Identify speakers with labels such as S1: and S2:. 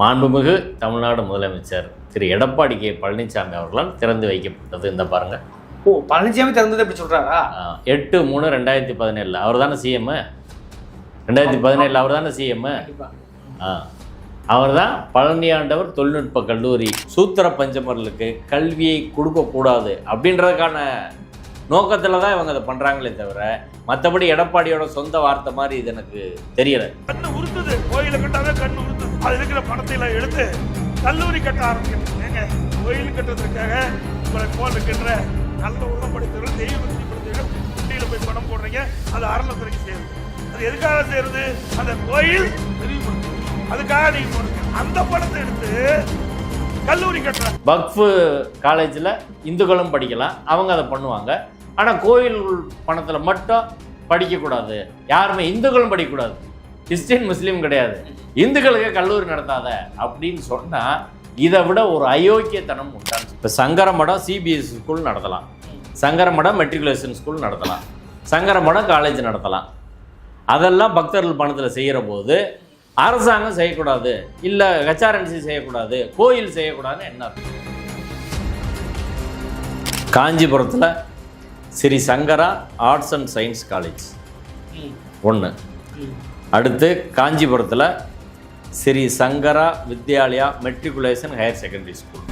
S1: மாண்புமிகு தமிழ்நாடு முதலமைச்சர் திரு எடப்பாடி கே பழனிசாமி அவர்களால் திறந்து வைக்கப்பட்டது. இந்த பாருங்க.
S2: ஓ பழனிசாமி திறந்தது அப்படி சொல்றாரா?
S1: ஆ, எட்டு மூணு ரெண்டாயிரத்தி பதினேழில். அவர் தானே சிஎம் ரெண்டாயிரத்தி பதினேழில் அவர் தானே சிஎம்
S2: கண்டிப்பா.
S1: அவர் தான் பழனியாண்டவர் தொழில்நுட்ப கல்லூரி சூத்திர பஞ்சமர்களுக்கு கல்வியை கொடுக்கக்கூடாது அப்படின்றதுக்கான நோக்கத்தில் தான் இவங்க அதை பண்ணுறாங்களே தவிர மற்றபடி எடப்பாடியோட சொந்த வார்த்தை மாதிரி இது எனக்கு தெரியல.
S3: கண்ணு உறுத்துது கோயில கட்டாவே கண்ணு உறுத்துது அது இருக்கிற பணத்தை எல்லாம் எடுத்து கல்லூரி கட்ட ஆரம்பிக்கணும். ஏங்க கோயில் கட்டுறதுக்காக உங்களை போல் இருக்கின்ற நல்ல உள்ளம் படித்தவர்கள் தெய்வ பக்தி படித்தவர்கள் குட்டியில போய் பணம் போடுறீங்க. அது அறநிலைத்துறைக்கு சேருது அது எதுக்காக சேருது? அந்த கோயில் விரிவுபடுத்தும் அதுக்காக நீங்க போடுங்க அந்த பணத்தை எடுத்து கல்லூரி கட்டுற
S1: வக்ஃபு காலேஜில் இந்துக்களும் படிக்கலாம். அவங்க அதை பண்ணுவாங்க. ஆனால் கோயில் பணத்தில் மட்டும் படிக்கக்கூடாது. யாருமே இந்துக்களும் படிக்கக்கூடாது. கிறிஸ்டின் முஸ்லீம் கிடையாது. இந்துக்களுக்கு கல்லூரி நடத்தாத அப்படின்னு சொன்னால் இதை விட ஒரு அயோக்கியத்தனம் உண்டான் இப்போ சங்கரமடம் சிபிஎஸ்சி ஸ்கூல் நடத்தலாம். சங்கரமடம் மெட்ரிகுலேஷன் ஸ்கூல் நடத்தலாம். சங்கரமடம் காலேஜ் நடத்தலாம். அதெல்லாம் பக்தர்கள் பணத்தில் செய்கிற போது அரசாங்கம் செய்யக்கூடாது. இல்லை ஹெச்ஆர்என்சி செய்யக்கூடாது. கோயில் செய்யக்கூடாதுன்னு என்ன அர்த்தம்? காஞ்சிபுரத்தில் Shri Sankara arts and science college ஒன்று. அடுத்து காஞ்சிபுரத்தில் Shri Sankara Vidyalaya matriculation higher secondary school